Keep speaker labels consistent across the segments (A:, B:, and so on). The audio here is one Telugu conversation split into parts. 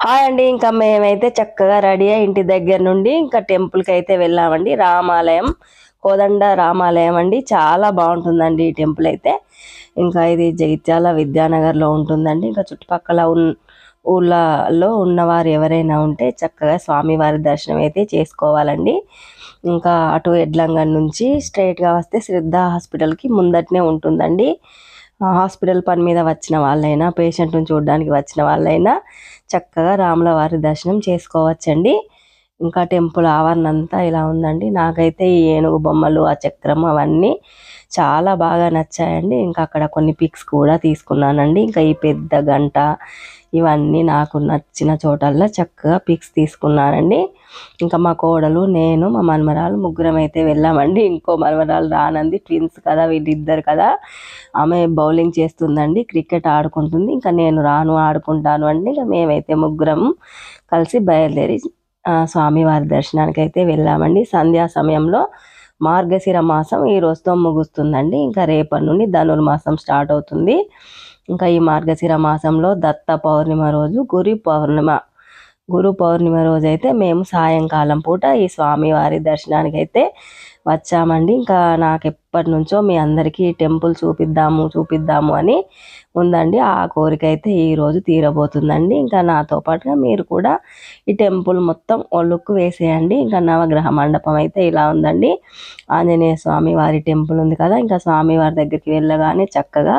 A: హాయ్ అండి ఇంకా మేమైతే చక్కగా రెడీ అయ్యి ఇంటి దగ్గర నుండి ఇంకా టెంపుల్కి అయితే వెళ్ళామండి. రామాలయం కోదండ రామాలయం అండి. చాలా బాగుంటుందండి ఈ టెంపుల్ అయితే. ఇంకా ఇది జగిత్యాల విద్యానగర్లో ఉంటుందండి. ఇంకా చుట్టుపక్కల ఉన్ ఊళ్ళలో ఉన్నవారు ఎవరైనా ఉంటే చక్కగా స్వామివారి దర్శనం అయితే చేసుకోవాలండి. ఇంకా అటు ఎడ్లంగన్ నుంచి స్ట్రైట్గా వస్తే శ్రద్ధ హాస్పిటల్కి ముందటనే ఉంటుందండి. హాస్పిటల్ పని మీద వచ్చిన వాళ్ళైనా పేషెంట్ని చూడడానికి వచ్చిన వాళ్ళైనా చక్కగా రాముల వారి దర్శనం చేసుకోవచ్చండి. ఇంకా టెంపుల్ ఆవరణ అంతా ఇలా ఉందండి. నాకైతే ఈ ఏనుగు బొమ్మలు ఆ చక్రం అవన్నీ చాలా బాగా నచ్చాయండి. ఇంకా అక్కడ కొన్ని పిక్స్ కూడా తీసుకున్నానండి. ఇంకా ఈ పెద్ద గంట ఇవన్నీ నాకు నచ్చిన చోటల్లో చక్కగా పిక్స్ తీసుకున్నానండి. ఇంకా మా కోడలు నేను మా మనమరాలు ముగ్గురం అయితే వెళ్ళామండి. ఇంకో మనమరాలు రానంది ట్విన్స్ కదా వీళ్ళిద్దరు కదా. ఆమె బౌలింగ్ చేస్తుందండి క్రికెట్ ఆడుకుంటుంది. ఇంకా నేను రాను ఆడుకుంటాను అండి. ఇంకా మేమైతే ముగ్గురం కలిసి బయలుదేరి స్వామివారి దర్శనానికి అయితే వెళ్ళామండి. సంధ్యా సమయంలో మార్గశిర మాసం ఈ రోజుతో ముగుస్తుందండి. ఇంకా రేపటి నుండి ధనుర్మాసం స్టార్ట్ అవుతుంది. ఇంకా ఈ మార్గశిర మాసంలో దత్త పౌర్ణిమ రోజు గురి పౌర్ణిమ గురు పౌర్ణిమ రోజైతే మేము సాయంకాలం పూట ఈ స్వామివారి దర్శనానికి అయితే వచ్చామండి. ఇంకా నాకు ఎప్పటి నుంచో మీ అందరికీ టెంపుల్ చూపిద్దాము చూపిద్దాము అని ఉందండి. ఆ కోరిక అయితే ఈరోజు తీరబోతుందండి. ఇంకా నాతో పాటుగా మీరు కూడా ఈ టెంపుల్ మొత్తం ఒళ్ళుక్కు వేసేయండి. ఇంకా నవగ్రహ మండపం అయితే ఇలా ఉందండి. ఆంజనేయ స్వామి వారి టెంపుల్ ఉంది కదా ఇంకా స్వామివారి దగ్గరికి వెళ్ళగానే చక్కగా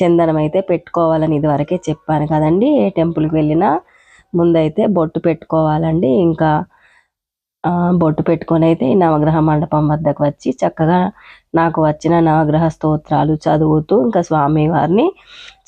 A: చందనం అయితే పెట్టుకోవాలని ఇదివరకే చెప్పాను కదండి. ఏ టెంపుల్కి వెళ్ళినా ముందైతే బొట్టు పెట్టుకోవాలండి. ఇంకా బొట్టు పెట్టుకొని అయితే ఈ నవగ్రహ మండపం వద్దకు వచ్చి చక్కగా నాకు వచ్చిన నవగ్రహ స్తోత్రాలు చదువుతూ ఇంకా స్వామి వారిని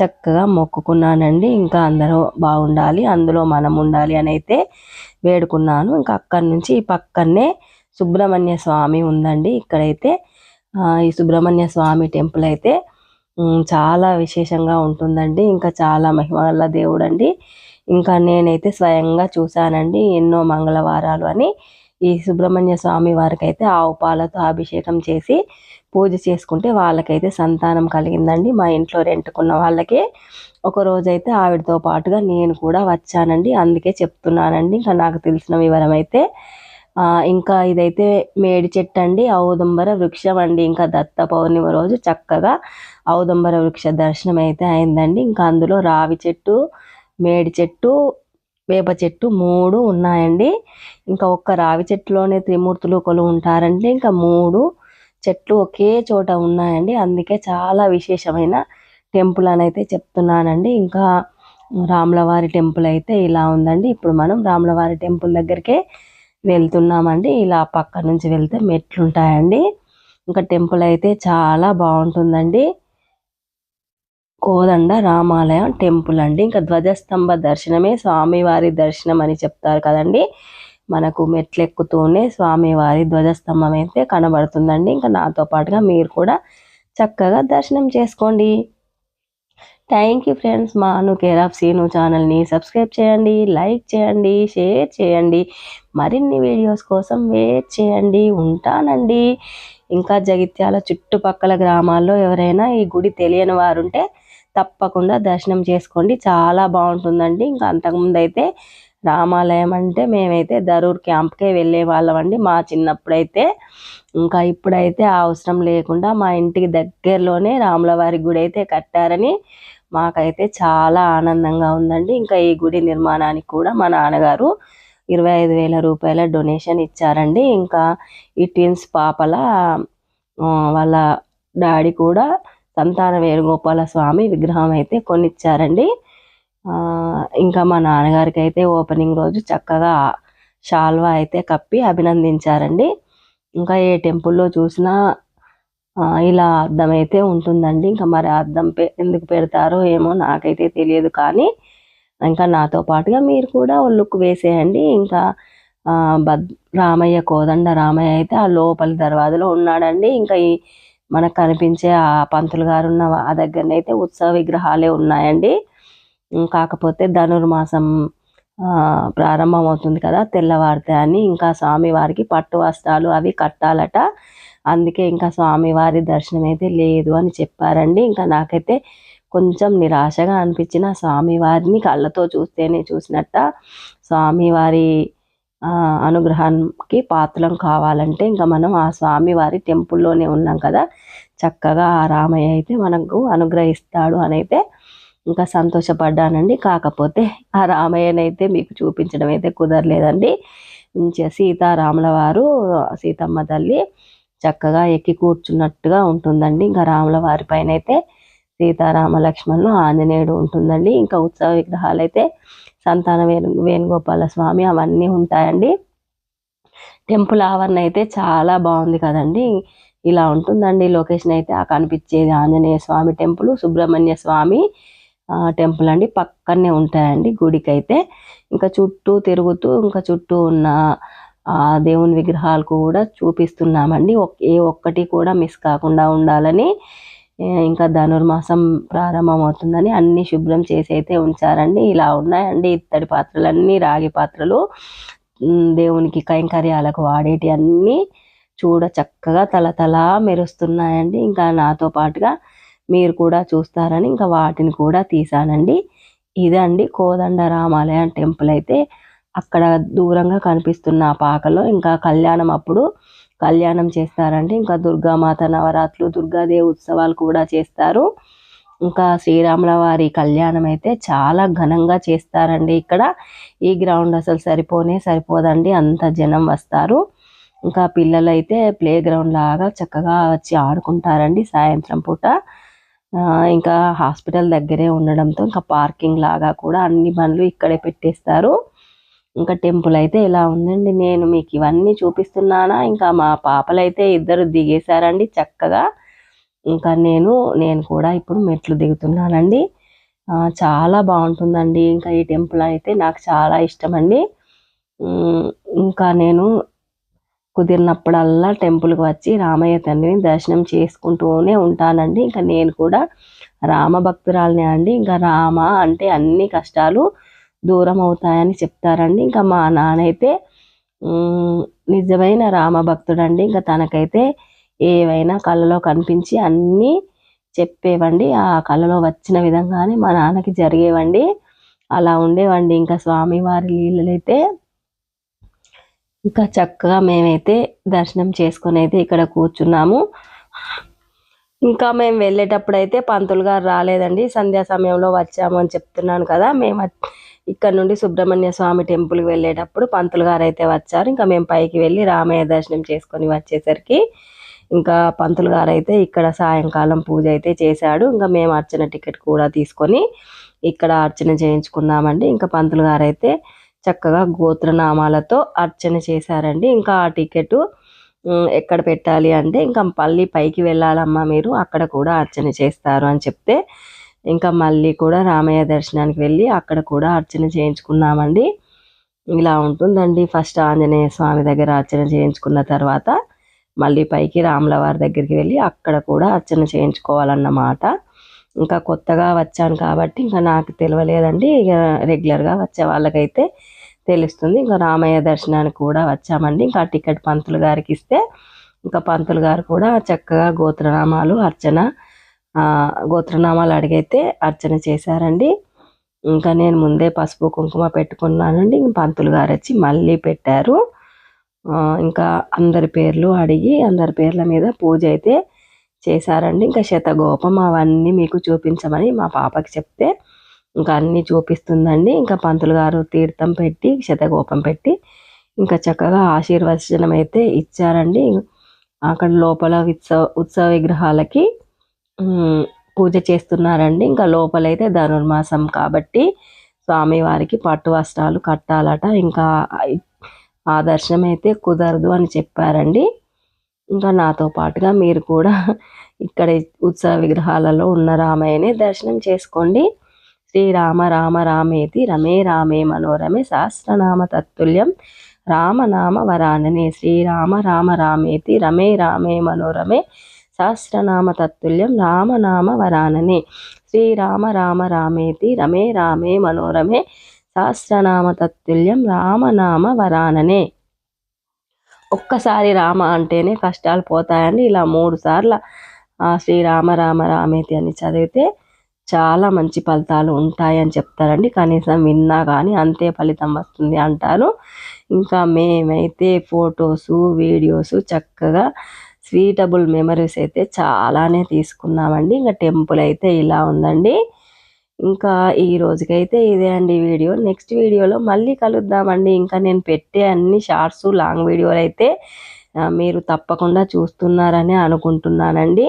A: చక్కగా మొక్కుకున్నానండి. ఇంకా అందరూ బాగుండాలి అందులో మనం ఉండాలి అని అయితే వేడుకున్నాను. ఇంకా అక్కడి నుంచి ఈ పక్కనే సుబ్రహ్మణ్య స్వామి ఉందండి. ఇక్కడైతే ఈ సుబ్రహ్మణ్య స్వామి టెంపుల్ అయితే చాలా విశేషంగా ఉంటుందండి. ఇంకా చాలా మహిమల దేవుడండి. దేవుడు అండి ఇంకా నేనైతే స్వయంగా చూశానండి ఎన్నో మంగళవారాలు అని. ఈ సుబ్రహ్మణ్య స్వామి వారికి అయితే ఆవు పాలతో అభిషేకం చేసి పూజ చేసుకుంటే వాళ్ళకైతే సంతానం కలిగిందండి. మా ఇంట్లో రెంటుకున్న వాళ్ళకి ఒక రోజైతే ఆవిడతో పాటుగా నేను కూడా వచ్చానండి. అందుకే చెప్తున్నానండి. ఇంకా నాకు తెలిసిన వివరం అయితే ఇంకా ఇదైతే మేడి చెట్టు అండి. ఔదంబర వృక్షం అండి. ఇంకా దత్త పౌర్ణిమ రోజు చక్కగా ఔదంబర వృక్ష దర్శనం అయితే అయిందండి. ఇంకా అందులో రావి చెట్టు మేడి చెట్టు వేప చెట్టు మూడు ఉన్నాయండి. ఇంకా ఒక్క రావి చెట్టులోనే త్రిమూర్తులు కొలు ఉంటారండి. ఇంకా మూడు చెట్లు ఒకే చోట ఉన్నాయండి. అందుకే చాలా విశేషమైన టెంపుల్ అని అయితే చెప్తున్నానండి. ఇంకా రాములవారి టెంపుల్ అయితే ఇలా ఉందండి. ఇప్పుడు మనం రాములవారి టెంపుల్ దగ్గరికే వెళ్తున్నామండి. ఇలా పక్క నుంచి వెళ్తే మెట్లు ఉంటాయండి ఇంకా టెంపుల్ అయితే చాలా బాగుంటుందండి. కోదండ రామాలయం టెంపుల్ అండి. ఇంకా ధ్వజస్తంభ దర్శనమే స్వామివారి దర్శనం అని చెప్తారు కదండి. మనకు మెట్లెక్కుతూనే స్వామివారి ధ్వజస్తంభం అయితే కనబడుతుందండి. ఇంకా నాతో పాటుగా మీరు కూడా చక్కగా దర్శనం చేసుకోండి. థ్యాంక్ యూ ఫ్రెండ్స్ మా అను కేర్ ఆఫ్ సీను ఛానల్ని సబ్స్క్రైబ్ చేయండి లైక్ చేయండి షేర్ చేయండి. మరిన్ని వీడియోస్ కోసం వెయిట్ చేయండి. ఉంటానండి. ఇంకా జగిత్యాల చుట్టుపక్కల గ్రామాల్లో ఎవరైనా ఈ గుడి తెలియని వారు ఉంటే తప్పకుండా దర్శనం చేసుకోండి. చాలా బాగుంటుందండి. ఇంకా అంతకుముందు అయితే రామాలయం అంటే మేమైతే దరూర్ క్యాంప్కే వెళ్ళే వాళ్ళం అండి మా చిన్నప్పుడైతే. ఇంకా ఇప్పుడైతే అవసరం లేకుండా మా ఇంటికి దగ్గరలోనే రాములవారి గుడి అయితే కట్టారని మాకైతే చాలా ఆనందంగా ఉందండి. ఇంకా ఈ గుడి నిర్మాణానికి కూడా మా నాన్నగారు ఇరవై ఐదు వేల రూపాయల డొనేషన్ ఇచ్చారండి. ఇంకా ఈ ట్విన్స్ పాపల వాళ్ళ డాడీ కూడా సంతాన వేణుగోపాల స్వామి విగ్రహం అయితే కొనిచ్చారండి ఇంకా మా నాన్నగారికి అయితే ఓపెనింగ్ రోజు చక్కగా షాల్వా అయితే కప్పి అభినందించారండి. ఇంకా ఏ టెంపుల్లో చూసినా ఇలా అద్దం అయితే ఉంటుందండి. ఇంకా మరి అర్థం అద్దం పె ఎందుకు పెడతారో ఏమో నాకైతే తెలియదు కానీ ఇంకా నాతో పాటుగా మీరు కూడా ఓ లుక్ వేసేయండి. ఇంకా బద్ రామయ్య కోదండ రామయ్య అయితే ఆ లోపలి దర్వాజలో ఉన్నాడండి. ఇంకా ఈ మనకు కనిపించే ఆ పంతులు గారు ఉన్న ఆ అయితే ఉత్సవ విగ్రహాలే ఉన్నాయండి. కాకపోతే ధనుర్మాసం ప్రారంభం అవుతుంది కదా తెల్లవారితే అని ఇంకా స్వామివారికి పట్టు వస్త్రాలు అవి కట్టాలట. అందుకే ఇంకా స్వామివారి దర్శనం అయితే లేదు అని చెప్పారండి. ఇంకా నాకైతే కొంచెం నిరాశగా అనిపించిన స్వామివారిని కళ్ళతో చూస్తేనే చూసినట్ట. స్వామివారి అనుగ్రహానికి పాత్రం కావాలంటే ఇంకా మనం ఆ స్వామివారి టెంపుల్లోనే ఉన్నాం కదా. చక్కగా ఆ రామయ్య అయితే మనకు అనుగ్రహిస్తాడు అని అయితే ఇంకా సంతోషపడ్డానండి. కాకపోతే ఆ రామయ్యనైతే మీకు చూపించడం అయితే కుదరలేదండి. మంచిగా సీతారాముల వారు సీతమ్మ తల్లి చక్కగా ఎక్కి కూర్చున్నట్టుగా ఉంటుందండి. ఇంకా రాముల వారి పైన అయితే సీతారామ లక్ష్మణులు ఆంజనేయుడు ఉంటుందండి. ఇంకా ఉత్సవ విగ్రహాలు అయితే సంతాన వేణు వేణుగోపాల స్వామి అవన్నీ ఉంటాయండి. టెంపుల్ ఆవరణ అయితే చాలా బాగుంది కదండి. ఇలా ఉంటుందండి. లొకేషన్ అయితే ఆ కనిపించేది ఆంజనేయ స్వామి టెంపుల్ సుబ్రహ్మణ్య స్వామి టెంపుల్ అండి. పక్కనే ఉంటాయండి గుడికి అయితే ఇంకా చుట్టూ తిరుగుతూ ఇంకా చుట్టూ ఉన్న ఆ దేవుని విగ్రహాలు కూడా చూపిస్తున్నామండి. ఏ ఒక్కటి కూడా మిస్ కాకుండా ఉండాలని ఇంకా ధనుర్మాసం ప్రారంభమవుతుందని అన్ని శుభ్రం చేసి అయితే ఉంచారండి. ఇలా ఉన్నాయండి ఇత్తడి పాత్రలన్నీ రాగి పాత్రలు. దేవునికి కైంకర్యాలకు వాడేటి అన్నీ చూడ చక్కగా తలతలా మెరుస్తున్నాయండి. ఇంకా నాతో పాటుగా మీరు కూడా చూస్తారని ఇంకా వాటిని కూడా తీసానండి ఇదండి కోదండ రామాలయం టెంపుల్ అయితే. అక్కడ దూరంగా కనిపిస్తున్న ఆ పాకలో ఇంకా కళ్యాణం అప్పుడు కళ్యాణం చేస్తారండి. ఇంకా దుర్గామాత నవరాత్రులు దుర్గాదేవి ఉత్సవాలు కూడా చేస్తారు. ఇంకా శ్రీరాముల వారి కళ్యాణం అయితే చాలా ఘనంగా చేస్తారండి ఇక్కడ. ఈ గ్రౌండ్ అసలు సరిపోనే సరిపోదండి. అంత జనం వస్తారు. ఇంకా పిల్లలు అయితే ప్లే గ్రౌండ్ లాగా చక్కగా వచ్చి ఆడుకుంటారండి సాయంత్రం పూట. ఇంకా హాస్పిటల్ దగ్గరే ఉండడంతో ఇంకా పార్కింగ్ లాగా కూడా అన్ని బండ్లు ఇక్కడే పెట్టేస్తారు. ఇంకా టెంపుల్ అయితే ఇలా ఉందండి? నేను మీకు ఇవన్నీ చూపిస్తున్నానా? ఇంకా మా పాపలు అయితే ఇద్దరు దిగేశారండి చక్కగా. ఇంకా నేను నేను కూడా ఇప్పుడు మెట్లు దిగుతున్నానండి. చాలా బాగుంటుందండి. ఇంకా ఈ టెంపుల్ అయితే నాకు చాలా ఇష్టం అండి ఇంకా నేను కుదిరినప్పుడల్లా టెంపుల్కి వచ్చి రామయ్య తండ్రిని దర్శనం చేసుకుంటూనే ఉంటానండి. ఇంకా నేను కూడా రామ భక్తురాలనే అండి. ఇంకా రామ అంటే అన్ని కష్టాలు దూరం అవుతాయని చెప్తారండి. ఇంకా మా నాన్న అయితే నిజమైన రామ భక్తుడండి. ఇంకా తనకైతే ఏవైనా కళ్ళలో కనిపించి అన్నీ చెప్పేవండి. ఆ కళలో వచ్చిన విధంగానే మా నాన్నకి జరిగేవండి. అలా ఉండేవండి. ఇంకా స్వామివారి లీలలైతే ఇంకా చక్కగా మేమైతే దర్శనం చేసుకొని అయితే ఇక్కడ కూర్చున్నాము. ఇంకా మేము వెళ్ళేటప్పుడు అయితే పంతులు గారు రాలేదండి. సంధ్యా సమయంలో వచ్చాము అని చెప్తున్నాను కదా. మేము ఇక్కడ నుండి సుబ్రహ్మణ్య స్వామి టెంపుల్కి వెళ్ళేటప్పుడు పంతులు గారు అయితే వచ్చారు. ఇంకా మేము పైకి వెళ్ళి రామయ్య దర్శనం చేసుకొని వచ్చేసరికి ఇంకా పంతులు గారు అయితే ఇక్కడ సాయంకాలం పూజ అయితే చేశాడు. ఇంకా మేము అర్చన టికెట్ కూడా తీసుకొని ఇక్కడ అర్చన చేయించుకున్నామండి ఇంకా పంతులు గారు అయితే చక్కగా గోత్రనామాలతో అర్చన చేశారండి. ఇంకా ఆ టికెట్ ఎక్కడ పెట్టాలి అంటే ఇంకా మళ్ళీ పైకి వెళ్ళాలమ్మా మీరు అక్కడ కూడా అర్చన చేస్తారు అని చెప్తే ఇంకా మళ్ళీ కూడా రామయ్య దర్శనానికి వెళ్ళి అక్కడ కూడా అర్చన చేయించుకున్నామండి. ఇలా ఉంటుందండి. ఫస్ట్ ఆంజనేయ స్వామి దగ్గర అర్చన చేయించుకున్న తర్వాత మళ్ళీ పైకి రాముల వారి దగ్గరికి వెళ్ళి అక్కడ కూడా అర్చన చేయించుకోవాలన్నమాట. ఇంకా కొత్తగా వచ్చాను కాబట్టి ఇంకా నాకు తెలియలేదండి. ఇక రెగ్యులర్గా వచ్చే వాళ్ళకైతే తెలుస్తుంది. ఇంకా రామయ్య దర్శనానికి కూడా వచ్చామండి. ఇంకా టికెట్ పంతులు గారికి ఇస్తే ఇంకా పంతులు గారు కూడా చక్కగా గోత్రనామాలు అర్చన గోత్రనామాలు అడిగైతే అర్చన చేశారండి. ఇంకా నేను ముందే పసుపు కుంకుమ పెట్టుకున్నానండి. ఇంక పంతులు గారు వచ్చి మళ్ళీ పెట్టారు. ఇంకా అందరి పేర్లు అడిగి అందరి పేర్ల మీద పూజ అయితే చేశారండి. ఇంకా శతగోపం అవన్నీ మీకు చూపించమని మా పాపకి చెప్తే ఇంకా అన్నీ చూపిస్తుందండి. ఇంకా పంతులు గారు తీర్థం పెట్టి శతగోపం పెట్టి ఇంకా చక్కగా ఆశీర్వచనం అయితే ఇచ్చారండి. అక్కడ లోపల ఉత్సవ ఉత్సవ విగ్రహాలకి పూజ చేస్తున్నారండి. ఇంకా లోపలైతే ధనుర్మాసం కాబట్టి స్వామివారికి పట్టు వస్త్రాలు కట్టాలట. ఇంకా ఆ దర్శనం అయితే కుదరదు అని చెప్పారండి. ఇంకా నాతో పాటుగా మీరు కూడా ఇక్కడ ఉత్సవ విగ్రహాలలో ఉన్న రామయ్యని దర్శనం చేసుకోండి. శ్రీరామ రామ రామేతి రమే రామే మనోరమే సహస్రనామ తత్తుల్యం రామనామ వరాననే. శ్రీరామ రామ రామేతి రమే రామే మనోరమే సహస్రనామ తత్తుల్యం రామనామ వరాననే. శ్రీరామ రామ రామేతి రమే రామే మనోరమే సహస్రనామ తత్తుల్యం రామనామ వరాననే. ఒక్కసారి రామ అంటేనే కష్టాలు పోతాయని ఇలా మూడు సార్లు ఆ శ్రీరామ రామ రామేతి అని చదివితే చాలా మంచి ఫలితాలు ఉంటాయని చెప్తారండి. కనీసం విన్నా కానీ అంతే ఫలితం వస్తుంది అంటారు. ఇంకా మేమైతే ఫొటోస్ వీడియోస్ చక్కగా స్వీటబుల్ మెమరీస్ అయితే చాలానే తీసుకున్నామండి. ఇంకా టెంపుల్ అయితే ఇలా ఉందండి. ఇంకా ఈ రోజుకైతే ఇదే అండి వీడియో. నెక్స్ట్ వీడియోలో మళ్ళీ కలుద్దామండి. ఇంకా నేను పెట్టే అన్ని షార్ట్స్ లాంగ్ వీడియోలు అయితే మీరు తప్పకుండా చూస్తున్నారని అనుకుంటున్నానండి.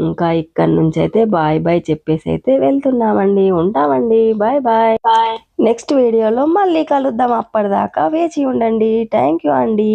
A: ఇంకా ఇక్కడ నుంచి అయితే బాయ్ బాయ్ చెప్పేసి అయితే వెళ్తున్నామండి. ఉంటామండి. Bye bye. బాయ్. నెక్స్ట్ వీడియోలో మళ్ళీ కలుద్దాం. అప్పటిదాకా వేచి ఉండండి. థ్యాంక్ యూ అండి.